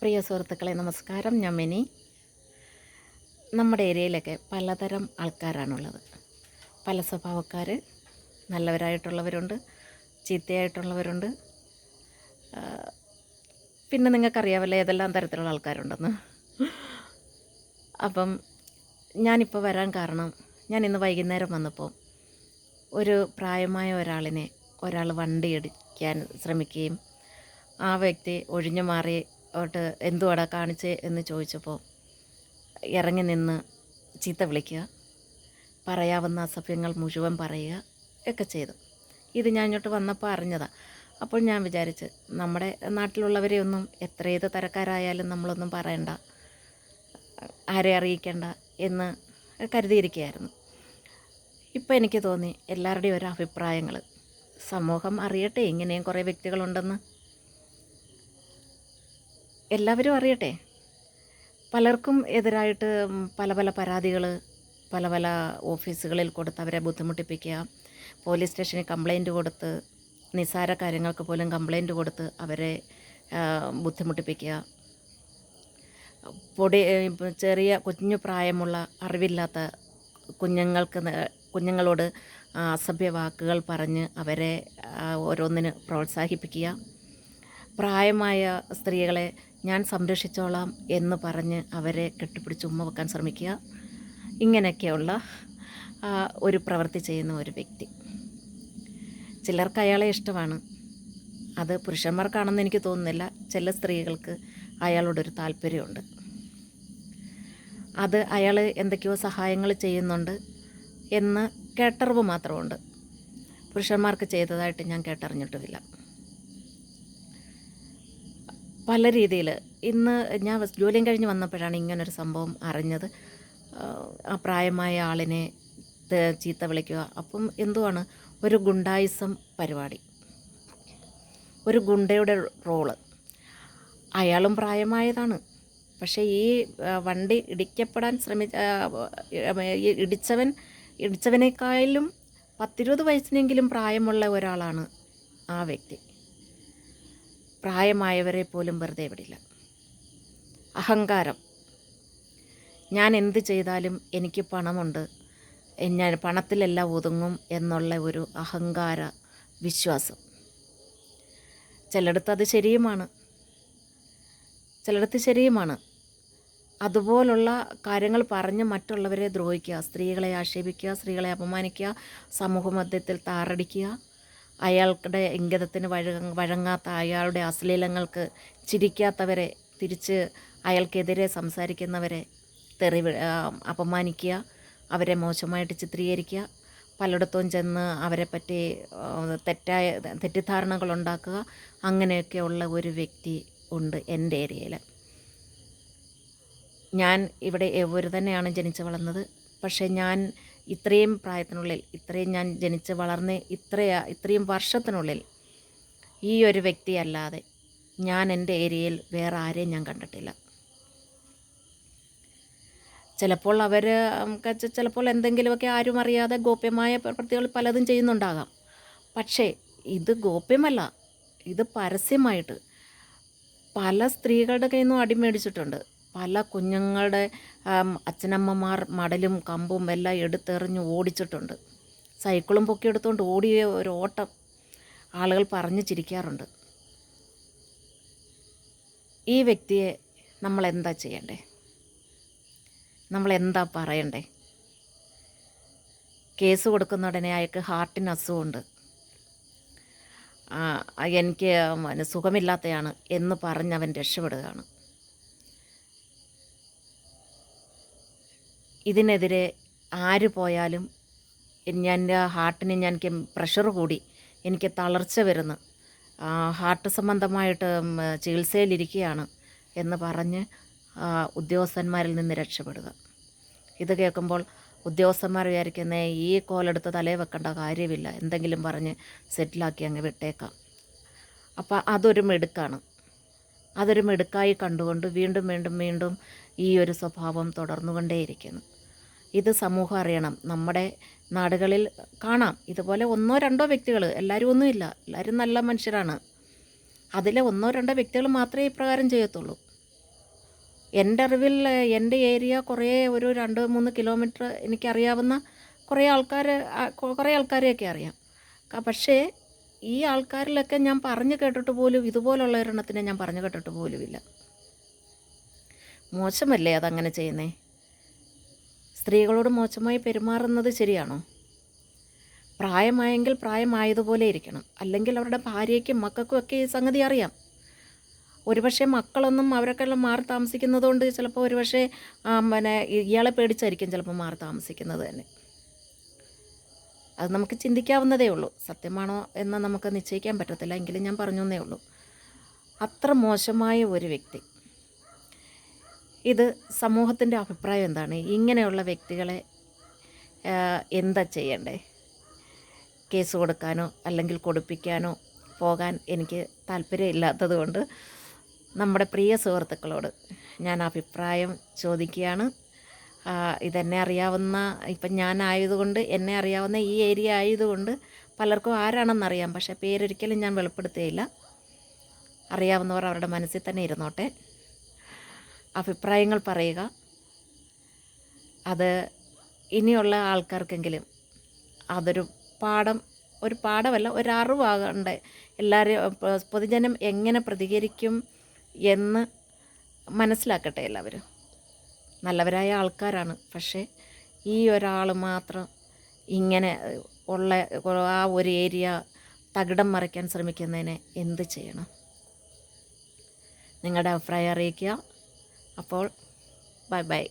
പ്രിയ സുഹൃത്തുക്കളെ നമസ്കാരം. ഞാൻ മിനി. നമ്മുടെ ഏരിയയിലൊക്കെ പലതരം ആൾക്കാരാണുള്ളത്. പല സ്വഭാവക്കാർ നല്ലവരായിട്ടുള്ളവരുണ്ട് ചീത്തയായിട്ടുള്ളവരുണ്ട്. പിന്നെ നിങ്ങൾക്കറിയാമല്ലോ ഏതെല്ലാം തരത്തിലുള്ള ആൾക്കാരുണ്ടെന്ന്. അപ്പം ഞാനിപ്പോൾ വരാൻ കാരണം ഞാൻ ഇന്ന് വൈകുന്നേരം വന്നപ്പോൾ ഒരു പ്രായമായ ഒരാളിനെ ഒരാൾ വണ്ടി ഇടിക്കാൻ ശ്രമിക്കുകയും ആ വ്യക്തി ഒഴിഞ്ഞു മാറി ഓട്ട് എന്തുവാടാ കാണിച്ചേ എന്ന് ചോദിച്ചപ്പോൾ ഇറങ്ങി നിന്ന് ചീത്ത വിളിക്കുക പറയാവുന്ന അസഭ്യങ്ങൾ മുഴുവൻ പറയുക ഒക്കെ ചെയ്തു. ഇത് ഞാൻ ഇങ്ങോട്ട് വന്നപ്പോൾ അറിഞ്ഞതാണ് അപ്പോൾ ഞാൻ വിചാരിച്ച് നമ്മുടെ നാട്ടിലുള്ളവരെ ഒന്നും എത്ര ഏത് തരക്കാരായാലും നമ്മളൊന്നും പറയണ്ട ആരെ അറിയിക്കേണ്ട എന്ന് കരുതിയിരിക്കുകയായിരുന്നു. ഇപ്പോൾ എനിക്ക് തോന്നി എല്ലാവരുടെയും ഒരു അഭിപ്രായങ്ങൾ സമൂഹം അറിയട്ടെ ഇങ്ങനെയും കുറേ വ്യക്തികളുണ്ടെന്ന് എല്ലാവരും അറിയട്ടെ. പലർക്കും എതിരായിട്ട് പല പല പരാതികൾ പല പല ഓഫീസുകളിൽ കൊടുത്ത് അവരെ ബുദ്ധിമുട്ടിപ്പിക്കുക പോലീസ് സ്റ്റേഷനിൽ കംപ്ലൈന്റ് കൊടുത്ത് നിസ്സാര കാര്യങ്ങൾക്ക് പോലും കംപ്ലൈന്റ് കൊടുത്ത് അവരെ ബുദ്ധിമുട്ടിപ്പിക്കുക. പൊടി ചെറിയ കുഞ്ഞു പ്രായമുള്ള അറിവില്ലാത്ത കുഞ്ഞുങ്ങൾക്ക് കുഞ്ഞുങ്ങളോട് അസഭ്യ വാക്കുകൾ പറഞ്ഞ് അവരെ ഓരോന്നിന് പ്രോത്സാഹിപ്പിക്കുക. പ്രായമായ സ്ത്രീകളെ ഞാൻ സംരക്ഷിച്ചോളാം എന്ന് പറഞ്ഞ് അവരെ കെട്ടിപ്പിടിച്ച് ഉമ്മ വെക്കാൻ ശ്രമിക്കുക. ഇങ്ങനെയൊക്കെയുള്ള ഒരു പ്രവൃത്തി ചെയ്യുന്ന ഒരു വ്യക്തി. ചിലർക്ക് അയാളെ ഇഷ്ടമാണ്. അത് പുരുഷന്മാർക്കാണെന്ന് എനിക്ക് തോന്നുന്നില്ല. ചില സ്ത്രീകൾക്ക് അയാളോടൊരു താല്പര്യമുണ്ട്. അത് അയാൾ എന്തൊക്കെയോ സഹായങ്ങൾ ചെയ്യുന്നുണ്ട് എന്ന് കേട്ടറിവ് മാത്രമുണ്ട്. പുരുഷന്മാർക്ക് ചെയ്തതായിട്ട് ഞാൻ കേട്ടറിഞ്ഞിട്ടുമില്ല. പല രീതിയിൽ ഇന്ന് ഞാൻ ജോലിയും കഴിഞ്ഞ് വന്നപ്പോഴാണ് ഇങ്ങനൊരു സംഭവം അറിഞ്ഞത്. ആ പ്രായമായ ആളിനെ ചീത്ത വിളിക്കുക. അപ്പം എന്തുവാണ്? ഒരു ഗുണ്ടായിസം പരിപാടി. ഒരു ഗുണ്ടയുടെ റോൾ. അയാളും പ്രായമായതാണ്. പക്ഷേ ഈ വണ്ടി ഇടിക്കപ്പെടാൻ ശ്രമിച്ച ഇടിച്ചവൻ ഇടിച്ചവനേക്കാളും പത്തിരുപത് വയസ്സിനെങ്കിലും പ്രായമുള്ള ഒരാളാണ് ആ വ്യക്തി. പ്രായമായവരെ പോലും വെറുതെ വിടില്ല. അഹങ്കാരം. ഞാൻ എന്ത് ചെയ്താലും എനിക്ക് പണമുണ്ട്. ഞാൻ പണത്തിലെല്ലാം ഒതുങ്ങും എന്നുള്ള ഒരു അഹങ്കാര വിശ്വാസം. ചിലയിടത്ത് അത് ശരിയുമാണ്. ചിലയിടത്ത് ശരിയുമാണ്. അതുപോലുള്ള കാര്യങ്ങൾ പറഞ്ഞ് മറ്റുള്ളവരെ ദ്രോഹിക്കുക സ്ത്രീകളെ ആക്ഷേപിക്കുക സ്ത്രീകളെ അപമാനിക്കുക സമൂഹ മധ്യത്തിൽ താറടിക്കുക അയാളുടെ ഇംഗിതത്തിന് വഴ വഴങ്ങാത്ത അയാളുടെ അശ്ലീലങ്ങൾക്ക് ചിരിക്കാത്തവരെ തിരിച്ച് അയാൾക്കെതിരെ സംസാരിക്കുന്നവരെ തെറി അപമാനിക്കുക അവരെ മോശമായിട്ട് ചിത്രീകരിക്കുക പലയിടത്തും ചെന്ന് അവരെ പറ്റി തെറ്റായ തെറ്റിദ്ധാരണകൾ ഉണ്ടാക്കുക അങ്ങനെയൊക്കെയുള്ള ഒരു വ്യക്തി ഉണ്ട് എന്റെ ഏരിയയിൽ. ഞാൻ ഇവിടെ ഒരു തന്നെയാണ് ജനിച്ചു വളർന്നത് പക്ഷേ ഞാൻ ഇത്രയും പ്രായത്തിനുള്ളിൽ ഇത്രയും ഞാൻ ജനിച്ച് വളർന്ന് ഇത്രയാ ഇത്രയും വർഷത്തിനുള്ളിൽ ഈ ഒരു വ്യക്തിയല്ലാതെ ഞാൻ എന്റെ ഏരിയയിൽ വേറെ ആരെയും ഞാൻ കണ്ടിട്ടില്ല. ചിലപ്പോൾ അവർ ചിലപ്പോൾ എന്തെങ്കിലുമൊക്കെ ആരും അറിയാതെ ഗോപ്യമായ പ്രവൃത്തികൾ പലതും ചെയ്യുന്നുണ്ടാകാം. പക്ഷേ ഇത് ഗോപ്യമല്ല ഇത് പരസ്യമായിട്ട് പല സ്ത്രീകളുടെ കയ്യിൽ നിന്നും അടിമേടിച്ചിട്ടുണ്ട്. പല കുഞ്ഞുങ്ങളുടെ അച്ഛനമ്മമാർ മടലും കമ്പും എല്ലാം എടുത്തെറിഞ്ഞ് ഓടിച്ചിട്ടുണ്ട്. സൈക്കിളും പൊക്കി എടുത്തുകൊണ്ട് ഓടിയ ഒരു ഓട്ടം ആളുകൾ പറഞ്ഞു ചിരിക്കാറുണ്ട്. ഈ വ്യക്തിയെ നമ്മൾ എന്താ ചെയ്യണ്ടേ? നമ്മൾ എന്താ പറയണ്ടേ? കേസ് കൊടുക്കുന്ന ഉടനെ അയാൾക്ക് ഹാർട്ടിന് അസുഖമുണ്ട്. എനിക്ക് സുഖമില്ലാത്തയാണ് എന്ന് പറഞ്ഞ് അവൻ രക്ഷപ്പെടുകയാണ്. ഇതിനെതിരെ ആര് പോയാലും ഞാൻ എന്റെ ഹാർട്ടിന് ഞാൻ പ്രഷർ കൂടി. എനിക്ക് തളർച്ച വരുന്നു. ഹാർട്ട് സംബന്ധമായിട്ട് ചികിത്സയിലിരിക്കുകയാണ് എന്ന് പറഞ്ഞ് ഉദ്യോഗസ്ഥന്മാരിൽ നിന്ന് രക്ഷപ്പെടുക. ഇത് കേൾക്കുമ്പോൾ ഉദ്യോഗസ്ഥന്മാർ വിചാരിക്കുന്ന ഈ കോലെടുത്ത് തലേ വെക്കേണ്ട കാര്യമില്ല. എന്തെങ്കിലും പറഞ്ഞ് സെറ്റിലാക്കി അങ്ങ് വിട്ടേക്കാം. അപ്പോൾ അതൊരു മെടുക്കാണ്. അതൊരു മെടുക്കായി കണ്ടുകൊണ്ട് വീണ്ടും വീണ്ടും വീണ്ടും ഈ ഒരു സ്വഭാവം തുടർന്നുകൊണ്ടേയിരിക്കുന്നു. ഇത് സമൂഹം അറിയണം. നമ്മുടെ നാടുകളിൽ കാണാം. ഇതുപോലെ ഒന്നോ രണ്ടോ വ്യക്തികൾ എല്ലാവരും ഒന്നുമില്ല. എല്ലാവരും നല്ല മനുഷ്യരാണ്. അതിലെ ഒന്നോ രണ്ടോ വ്യക്തികൾ മാത്രമേ ഇപ്രകാരം ചെയ്യത്തുള്ളൂ. എന്റെ അറിവിൽ എന്റെ ഏരിയ കുറേ ഒരു രണ്ട് മൂന്ന് കിലോമീറ്റർ എനിക്കറിയാവുന്ന കുറേ ആൾക്കാർ കുറേ ആൾക്കാരെയൊക്കെ അറിയാം. പക്ഷേ ഈ ആൾക്കാരിലൊക്കെ ഞാൻ പറഞ്ഞു കേട്ടിട്ട് പോലും ഇതുപോലുള്ള ഒരെണ്ണത്തിനെ ഞാൻ പറഞ്ഞു കേട്ടിട്ട് പോലുമില്ല. മോശമല്ലേ അതങ്ങനെ ചെയ്യുന്നേ? സ്ത്രീകളോട് മോശമായി പെരുമാറുന്നത് ശരിയാണോ? പ്രായമായെങ്കിൽ പ്രായമായതുപോലെ ഇരിക്കണം. അല്ലെങ്കിൽ അവരുടെ ഭാര്യയ്ക്കും മക്കൾക്കും ഒക്കെ ഈ സംഗതി അറിയാം. ഒരുപക്ഷെ മക്കളൊന്നും അവരൊക്കെ എല്ലാം മാറി താമസിക്കുന്നതുകൊണ്ട് ചിലപ്പോൾ ഒരുപക്ഷെ പിന്നെ ഇയാളെ പേടിച്ചായിരിക്കും ചിലപ്പോൾ മാറി താമസിക്കുന്നത് തന്നെ. അത് നമുക്ക് ചിന്തിക്കാവുന്നതേ ഉള്ളൂ. സത്യമാണോ എന്ന് നമുക്ക് നിശ്ചയിക്കാൻ പറ്റത്തില്ല. എങ്കിലും ഞാൻ പറഞ്ഞു ഉള്ളൂ. അത്ര മോശമായ ഒരു വ്യക്തി ഇത് സമൂഹത്തിന്റെ അഭിപ്രായം എന്താണ്? ഇങ്ങനെയുള്ള വ്യക്തികളെ എന്താ ചെയ്യണ്ടേ? കേസ് കൊടുക്കാനോ അല്ലെങ്കിൽ കൊടുപ്പിക്കാനോ പോകാൻ എനിക്ക് താല്പര്യമില്ലാത്തത് കൊണ്ട് നമ്മുടെ പ്രിയ സുഹൃത്തുക്കളോട് ഞാൻ അഭിപ്രായം ചോദിക്കുകയാണ്. ഇതെന്നെ അറിയാവുന്ന ഇപ്പം ഞാനായതുകൊണ്ട് എന്നെ അറിയാവുന്ന ഈ ഏരിയ ആയതുകൊണ്ട് പലർക്കും ആരാണെന്നറിയാം. പക്ഷേ പേരൊരിക്കലും ഞാൻ വെളിപ്പെടുത്തുകയില്ല അറിയാവുന്നവർ അവരുടെ മനസ്സിൽ തന്നെ ഇരുന്നോട്ടെ. അഭിപ്രായങ്ങൾ പറയുക. അത് ഇനിയുള്ള ആൾക്കാർക്കെങ്കിലും അതൊരു പാഠം ഒരു പാഠമല്ല ഒരു എല്ലാവരെയും എല്ലാവരും പൊതുജനം എങ്ങനെ പ്രതികരിക്കും എന്ന് മനസ്സിലാക്കട്ടെ എല്ലാവരും. നല്ലവരായ ആൾക്കാരാണ്. പക്ഷേ ഈ ഒരാൾ മാത്രം ഇങ്ങനെ ഉള്ള ആ ഒരു ഏരിയ തകിടം മറിക്കാൻ ശ്രമിക്കുന്നതിനെ എന്ത് ചെയ്യണം? നിങ്ങളുടെ അഭിപ്രായം അറിയിക്കുക. അപ്പോൾ ബൈ ബൈ